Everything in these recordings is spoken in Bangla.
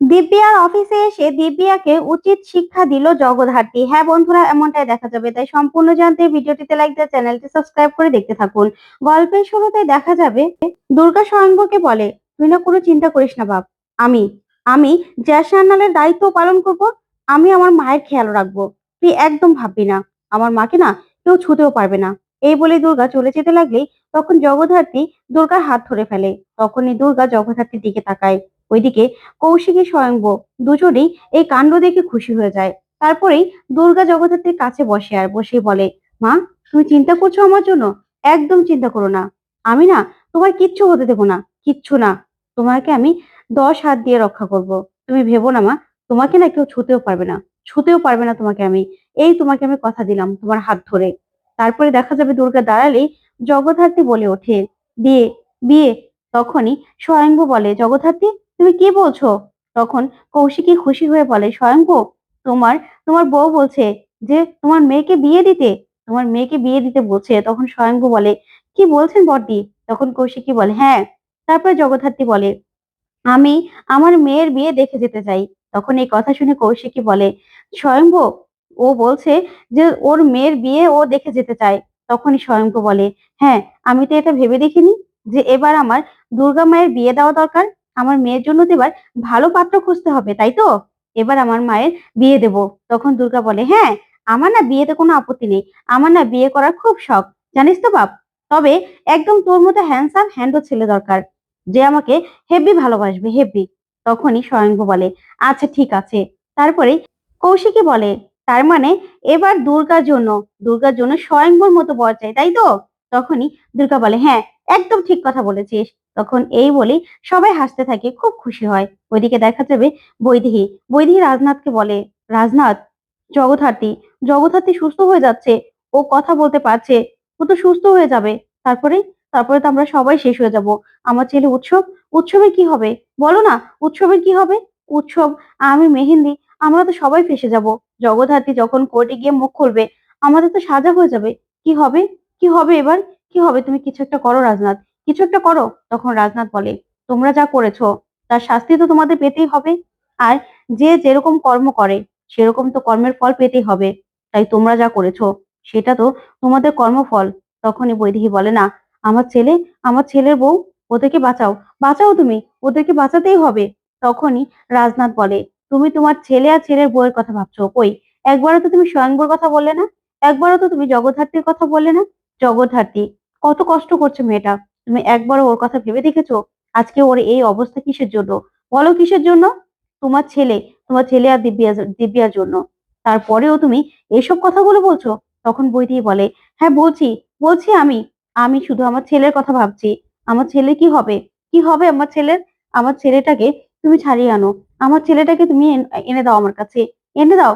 দিব্যার অফিসে এসে দিব্যাকে উচিত শিক্ষা দিল জগদ্ধাত্রী। হ্যাঁ বন্ধুরা, এমনটাই দেখা যাবে। তাই সম্পূর্ণ জানতে ভিডিওটিতে লাইক দিয়ে চ্যানেলটি সাবস্ক্রাইব করে দেখতে থাকুন। গল্পের শুরুতে দেখা যাবে, দুর্গা স্বয়ংবরকে বলে, তুই না কোনো চিন্তা করিস না বাপ। আমি আমি জ্যাস রান্নালের দায়িত্ব পালন করব, আমি আমার মায়ের খেয়াল রাখব। তুই একদম ভাববি না। আমার মাকে না কেউ ছুতেও পারবে না। এই বলে দুর্গা চলে যেতে লাগলেই তখন জগদ্ধাত্রী দুর্গার হাত ধরে ফেলে। তখনই দুর্গা জগদ্ধাত্রীর দিকে তাকায়। ওইদিকে কৌশিকী স্বয়ংব দুজনেই এই কাণ্ড দেখে খুশি হয়ে যায়। তারপরেই দুর্গা জগদ্ধাত্রীর কাছে বসে আর বসে বলে, মা, তুমি চিন্তা করছ আমার জন্য? একদম চিন্তা করো না। আমি না তোমার কিচ্ছু হতে দেবো না, কিচ্ছু না। তোমাকে আমি দশ হাত দিয়ে রক্ষা করব। তুমি ভেবো না মা, তোমাকে না কেউ ছুতেও পারবে না, ছুতেও পারবে না তোমাকে আমি। এই তোমাকে আমি কথা দিলাম তোমার হাত ধরে। তারপরে দেখা যাবে দুর্গা দাঁড়ালেই জগদ্ধাত্রী বলে ওঠে। বিয়ে বিয়ে তখনই স্বয়ংভু বলে, জগদ্ধাত্রী তুমি কি বলছো? তখন কৌশিকী খুশি হয়ে বলে, স্বয়ংভু, তোমার তোমার বউ বলছে যে তোমার মেয়েকে বিয়ে দিতে, তোমার মেয়েকে বিয়ে দিতে বলছে। তখন স্বয়ংভু বলে, কি বলছেন বড়দি? তখন কৌশিকী বলে হ্যাঁ। তারপর জগদ্ধাত্রী বলে, আমি আমার মেয়ের বিয়ে দেখে যেতে চাই। তখন এই কথা শুনে কৌশিকী বলে, স্বয়ংভু, ও বলছে যে ওর মেয়ের বিয়ে ও দেখে যেতে চায়। তখনই স্বয়ংভু বলে হ্যাঁ আমি তো এটা ভেবে দেখিনি যে এবার আমার দুর্গা মায়ের বিয়ে দেওয়া দরকার। আমার মেয়ের জন্য তো এবার ভালো পাত্র খুঁজতে হবে, তাই তো? এবার আমার মায়ের বিয়ে দেব। তখন দুর্গা বলে হ্যাঁ আমার না বিয়েতে কোনো আপত্তি নেই। আমার না বিয়ে করার খুব শখ। জানিস তো বাপ? তবে একদম তোর মতো হ্যান্ডসাম হ্যান্ডও ছেলে দরকার। যে আমাকে হেব্বি ভালোবাসবে, হেব্বি। তখনই স্বয়ংভু বলে আচ্ছা ঠিক আছে। তারপরে কৌশিকী বলে, তার মানে এবার দুর্গার জন্য দুর্গার জন্য স্বয়ংভর মতো বর চাই, তাই তো? তখনই দুর্গা বলে হ্যাঁ একদম ঠিক কথা বলেছিস। তখন এই বলেই সবাই হাসতে থাকে, খুব খুশি হয়। ওইদিকে দেখা যাবে বৈদেহী বৈদেহী রাজনাথকে বলে, রাজনাথ, জগদ্ধাত্রী জগদ্ধাত্রী সুস্থ হয়ে যাচ্ছে, ও কথা বলতে পারছে, ও তো সুস্থ হয়ে যাবে। তারপরে তারপরে তো আমরা সবাই শেষ হয়ে যাব। আমার ছেলে উৎসব, উৎসবে কি হবে? বলো না উৎসবের কি হবে? উৎসব, আমি মেহেন্দি, আমরা তো সবাই ফেসে যাব। জগদ্ধাত্রী যখন কোর্টে গিয়ে মুখ খুলবে, আমাদের তো সাজা হয়ে যাবে। কি হবে? কি হবে এবার? কি হবে? তুমি কিছু একটা করো রাজনাথ। কিছু একটা করো, তখন রাজনাথ বলে, তোমরা যা করেছ, তার শাস্তি তো তোমাদের পেতেই হবে। আর যে যেরকম কর্ম করে, সেরকম তো কর্মের ফল পেতেই হবে। তাই তোমরা যা করেছ, সেটা তো তোমাদের কর্মফল। তখনই বৈদেহী বলে, না, আমার ছেলে, আমার ছেলের বউ, ওদেরকে বাঁচাও বাঁচাও তুমি, ওদেরকে বাঁচাতেই হবে। তখনই রাজনাথ বলে, তুমি তোমার ছেলে আর ছেলের বউয়ের কথা ভাবছ, কই? একবারও তো তুমি স্বয়ংবর কথা বললে না? একবারও তো তুমি জগদ্ধাত্রীর কথা বললে না? জগদ্ধাত্রী, কত কষ্ট করছে মেয়েটা তুমি একবারও ওর কথা ভেবে দেখেছ? আজকে ওর এই অবস্থা কিসের জন্য? বলো কিসের জন্য? তোমার ছেলে তোমার ছেলে আর দিব্যা, দিব্যার জন্য। তারপরেও তুমি এসব কথাগুলো বলছো? তখন বইটি বলে হ্যাঁ বলছি বলছি আমি। আমি শুধু আমার ছেলের কথা ভাবছি। আমার ছেলে কি হবে? কি হবে আমার ছেলের? আমার ছেলেটাকে তুমি ছাড়িয়ে আনো। আমার ছেলেটাকে তুমি এন- দাও আমার কাছে। এনে দাও।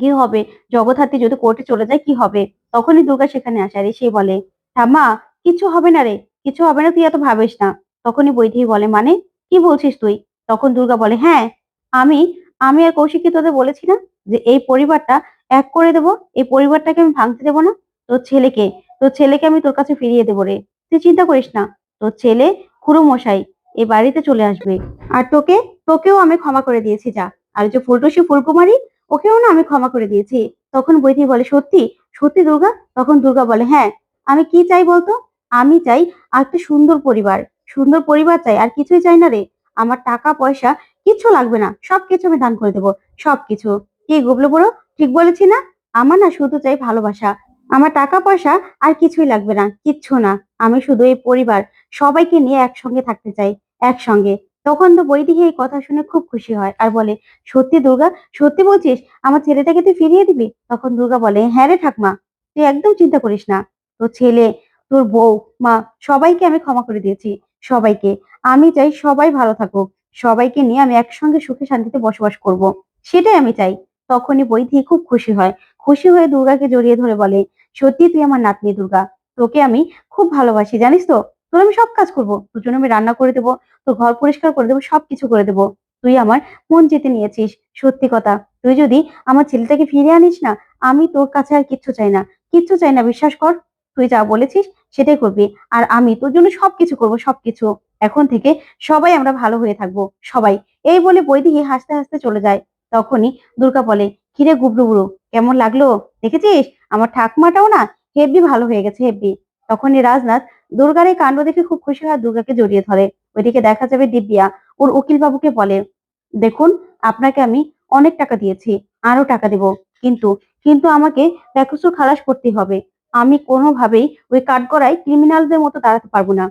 কি হবে? জগদ্ধাত্রী যদি কোর্টে চলে যায়, কি হবে? তখনই দুর্গা সেখানে আসে আর এসে বলে, ঠাম্মা কিছু হবে না রে। কিছু হবে না, তুই এত ভাবিস না। তখনই বৈদেহী বলে মানে? কি বলছিস তুই? তখন দুর্গা বলে হ্যাঁ আমি আমি আর কৌশিকী তোদের বলেছি না যে এই পরিবারটা এক করে দেব, এই পরিবারটাকে আমি ভাঙতে দেবো না, তোর ছেলেকে তোর ছেলেকে আমি তোর কাছে ফিরিয়ে দেবো রে। তুই চিন্তা করিস না, তোর ছেলে খুড়ো মশাই এই বাড়িতে চলে আসবে। আর তোকে, তোকেও আমি ক্ষমা করে দিয়েছি, যা। আর যে ফুলটুসি ফুলকুমারী, ওকেও না আমি ক্ষমা করে দিয়েছি। তখন বৈধি বলে, সত্যি? সত্যি দুর্গা? তখন দুর্গা বলে হ্যাঁ আমি কি চাই বলতো? আমি চাই একটা সুন্দর পরিবার। সুন্দর পরিবার চাই, আর কিছুই চাই না রে। আমার টাকা, পয়সা কিচ্ছু লাগবে না। সবকিছু আমি দান করে দেবো। সবকিছু। কি গুবলো বড়? ঠিক বলেছি না? আমার না শুধু চাই ভালোবাসা। আমার টাকা, পয়সা আর কিছুই লাগবে না, কিচ্ছু না। আমি শুধু এই পরিবার। সবাইকে নিয়ে একসঙ্গে থাকতে চাই, একসঙ্গে। তখন তো বৈদিকে এই কথা শুনে খুব খুশি হয় আর বলে, সত্যি দুর্গা? সত্যি বলছিস? আমার ছেলেটাকে তুই ফিরিয়ে দিবি? তখন দুর্গা বলে হ্যাঁ রে ঠাকমা, তুই একদম চিন্তা করিস না। তোর ছেলে তোর বউ, মা, সবাইকে আমি ক্ষমা করে দিয়েছি। সবাইকে। আমি চাই সবাই ভালো থাকুক। সবাইকে নিয়ে আমি একসঙ্গে সুখে শান্তিতে বসবাস করব। সেটাই আমি চাই। তখনই বৈদি খুব খুশি হয়। খুশি হয়ে দুর্গাকে জড়িয়ে ধরে বলে সত্যি তুই আমার নাতনি দুর্গা। তোকে আমি খুব ভালোবাসি, জানিস তো? তোর আমি সব কাজ করব। তোর জন্য আমি রান্না করে দেবো, তোর ঘর পরিষ্কার করে দেবো, সবকিছু করে দেবো। তুই আমার মন জিতে নিয়েছিস। সত্যি কথা, তুই যদি আমার ছেলেটাকে ফিরে আনিস না, আমি তোর কাছে আর কিচ্ছু চাই না। কিচ্ছু চাই না, বিশ্বাস কর। তুই যা বলেছিস সেটাই করবি। আর আমি তোর জন্য সবকিছু করব, সবকিছু। এখন থেকে সবাই আমরা ভালো হয়ে থাকব, সবাই। এই বলে বৈদিহি হাসতে হাসতে চলে যায়। তখনই দুর্গা বলে, কিরে গুবলু বুড়ো, কেমন লাগল? দেখেছিস? আমার ঠাকুমাটাও না হেব্বি ভালো হয়ে গেছে, হেব্বি। তখনই রাজনাথ দুর্গার এই কাণ্ড দেখে খুব খুশি হয়, দুর্গাকে জড়িয়ে ধরে। ওইদিকে দেখা যাবে দিব্যা। ওর উকিল বাবুকে বলে, দেখুন, আপনাকে আমি অনেক টাকা দিয়েছি আরও টাকা দেব। কিন্তু কিন্তু আমাকে বেকসুর খালাস করতে হবে। আমি কোনোভাবেই ওই কাঠগড়ায় ক্রিমিনালদের মতো দাঁড়াতে পারব না।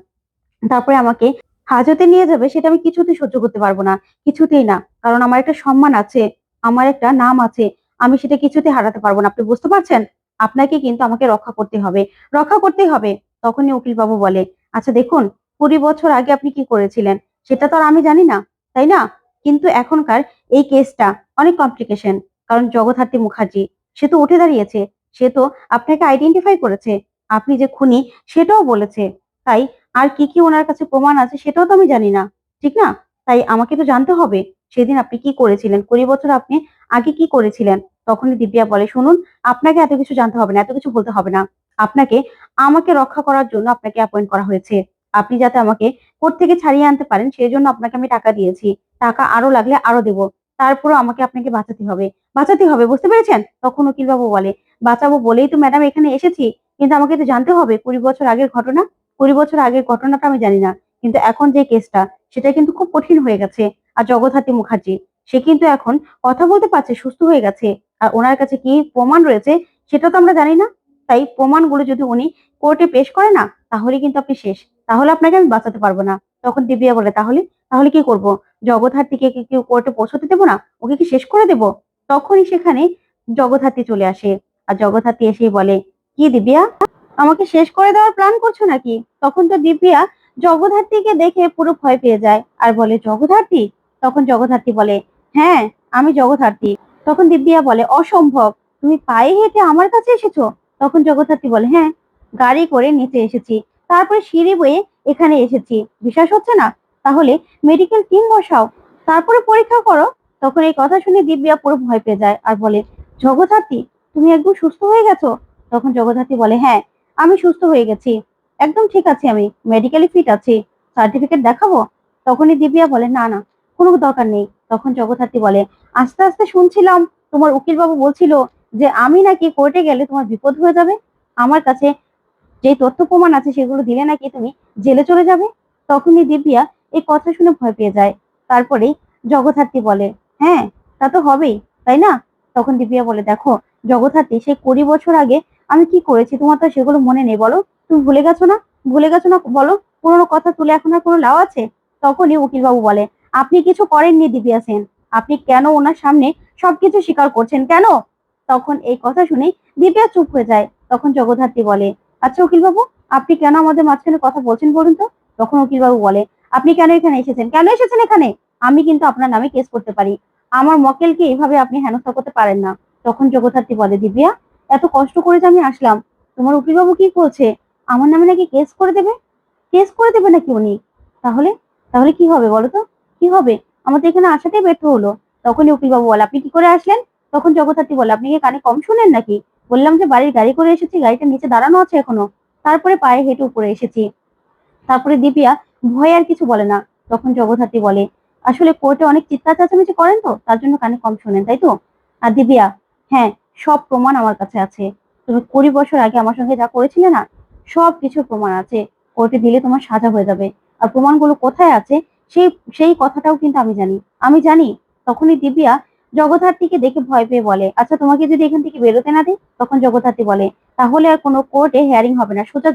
তারপরে আমাকে হাজতে নিয়ে যাবে, সেটা আমি কিছুতেই সহ্য করতে পারব না, কিছুতেই না। কারণ আমার একটা সম্মান আছে, আমার একটা নাম আছে, আমি সেটা কিছুতে হারাতে পারব না। আপনি বুঝতে পারছেন? আপনাকে কিন্তু আমাকে রক্ষা করতে হবে। রক্ষা করতেই হবে, তখনই উকিল বাবু বলে আচ্ছা দেখুন, কুড়ি বছর আগে আপনি কি করেছিলেন? সেটা তো আর আমি জানি না, তাই না? কিন্তু এখনকার এই কেসটা অনেক কমপ্লিকেশন কারণ জগদ্ধাত্রী মুখার্জি, সে তো উঠে দাঁড়িয়েছে সে তো আপনাকে আইডেন্টিফাই করেছে। আপনি যে খুনি, সেটাও বলেছে। তাই আর কি কি ওনার কাছে প্রমাণ আছে সেটাও তো আমি জানি না, ঠিক না? তাই আমাকে তো জানতে হবে, সেদিন আপনি কি করেছিলেন? কুড়ি বছর আপনি আগে কি করেছিলেন? তখনই দিব্যা বলে, শুনুন, আপনাকে এত কিছু জানতে হবে না, এত কিছু বলতে হবে না। আপনাকে, আমাকে রক্ষা করার জন্য আপনাকে অ্যাপয়েন্ট করা হয়েছে। আপনি যাতে আমাকে কোর্ট থেকে ছাড়িয়ে আনতে পারেন সেই জন্য আপনাকে আমি টাকা দিয়েছি। টাকা আরও লাগলে আরও দেব। তারপরও আমাকে আপনাকে বাঁচাতে হবে। বাঁচাতে হবে, বুঝতে পেরেছেন? তখন উকিল বাবু বলে, বাঁচাবো বলেই তো ম্যাডাম এখানে এসেছি, কিন্তু আমাকে তো জানতে হবে কুড়ি বছর আগের ঘটনা। কুড়ি বছর আগের ঘটনাটা আমি জানি না, কিন্তু এখন যে কেসটা সেটা কিন্তু খুব কঠিন হয়ে গেছে। আর জগদ্ধাত্রী মুখার্জি, সে কিন্তু এখন কথা বলতে পারছে, সুস্থ হয়ে গেছে। আর ওনার কাছে কি প্রমাণ রয়েছে, সেটা তো আমরা জানি না। তাই প্রমাণগুলো যদি উনি কোর্টে পেশ করে না তাহলে কিন্তু আপনি শেষ। তাহলে আপনাকে আমি বাঁচাতে পারব না। তখন দিব্যা বলে, তাহলে? তাহলে কি করব? জগদ্ধাত্রীকে কি কেউ কোর্টে পৌঁছতে দেবো না? ওকে কি শেষ করে দেব? তখনই সেখানে জগদ্ধাত্রী চলে আসে। আর জগদ্ধাত্রী এসেই বলে, কি দিব্যা? আমাকে শেষ করে দেওয়ার প্ল্যান করছ নাকি? তখন তো দিব্যা জগদ্ধাত্রীকে দেখে পুরো ভয় পেয়ে যায়। আর বলে, জগদ্ধাত্রী? তখন জগদ্ধাত্রী বলে হ্যাঁ আমি জগদ্ধাত্রী। তখন দিব্যা বলে, অসম্ভব! তুমি পায়ে হেঁটে আমার কাছে এসেছ? তখন জগদ্ধাত্রী বলে হ্যাঁ গাড়ি করে নিচে এসেছি। তারপরে সিঁড়ি বয়ে এখানে এসেছি। বিশ্বাস হচ্ছে না? তাহলে মেডিকেল টিম বসাও। তারপরে পরীক্ষা করো। তখন এই কথা শুনে দিব্যা পুরো ভয় পেয়ে যায় আর বলে, জগদ্ধাত্রী, তুমি একদম সুস্থ হয়ে গেছো? তখন জগদ্ধাত্রী বলে হ্যাঁ আমি সুস্থ হয়ে গেছি। একদম ঠিক আছে আমি মেডিকেলি ফিট আছি। সার্টিফিকেট দেখাবো? তখনই দিব্যা বলে, না না, কোনো দরকার নেই। তখন জগদ্ধাত্রী বলে, আস্তে আস্তে শুনছিলাম, তোমার উকিল বাবু বলছিল যে আমি নাকি কোর্টে গেলে তোমার বিপদ হয়ে যাবে। আমার কাছে যে তথ্য প্রমাণ আছে সেগুলো দিলে নাকি তুমি জেলে চলে যাবে? তখনই দিব্যা এই কথা শুনে ভয় পেয়ে যায়। তারপরে জগদ্ধাত্রী বলে হ্যাঁ তা তো হবেই, তাই না? তখন দিব্যা বলে, দেখো, জগদ্ধাত্রী, সেই কুড়ি বছর আগে আমি কি করেছি? তোমার তো সেগুলো মনে নেই, বলো। তুমি ভুলে গেছো না? ভুলে গেছো না, বলো। পুরোনো কথা তুলে এখন আর কোনো লাভ আছে? তখনই উকিলবাবু বলে, আপনি কিছু করেননি দিব্যা সেন। আপনি কেন ওনার সামনে সবকিছু স্বীকার করছেন কেন? তখন এই কথা শুনে দিব্যা চুপ হয়ে যায়। তখন জগদ্ধাত্রী বলে আচ্ছা উকিলবাবু, আপনি কেন আমাদের মাঝখানে কথা বলছেন বলুন তো? তখন উকিলবাবু বলে আপনি কেন এখানে এসেছেন? কেন এসেছেন এখানে? আমি কিন্তু আপনার নামে কেস করতে পারি। আমার মক্কেলকে এইভাবে আপনি হেনস্থা করতে পারেন না। তখন জগদ্ধাত্রী বলে, দিব্যা, এত কষ্ট করে যে আমি আসলাম, তোমার উকিলবাবু কি করছে আমার নামে নাকি কেস করে দেবে? কেস করে দেবে নাকি উনি? তাহলে তাহলে কি হবে বলো তো? কি হবে? আমাদের এখানে আসাটাই ব্যর্থ হলো। তখনই উকিলবাবু বলে, আপনি কি করে আসলেন? তখন জগদ্ধাত্রী বলে, আপনি কি কানে কম শুনেন নাকি? বললাম যে, বাড়ির গাড়ি করে এসেছি, গাড়িটা নিচে দাঁড়ানো আছে এখনও। তারপরে পায়ে হেঁটে উপরে এসেছি। তারপরে দিব্যা ভয় আর কিছু বলে না। তখন জগদ্ধাত্রী বলে, আসলে কোর্টে অনেক চিৎকার চেঁচামেচি করেন তো? তার জন্য কানে কম শোনেন, তাই তো? আর দিব্যা হ্যাঁ সব প্রমাণ আমার কাছে আছে। তুমি কুড়ি বছর আগে আমার সঙ্গে যা করেছিলে না, সব কিছু প্রমাণ আছে। কোর্টে দিলে তোমার সাজা হয়ে যাবে। আর প্রমাণগুলো কোথায় আছে, সেই সেই কথাটাও কিন্তু আমি জানি। আমি জানি, তখনই দিব্যা জগদ্ধাত্রীকে দেখে ভয় পেয়ে বলে আচ্ছা তোমাকে যদি এখান থেকে বেরোতে না দিই? তখন জগদ্ধাত্রী বলে, তাহলে আর কোনো কোর্টে হেয়ারিং হবে না। সোজা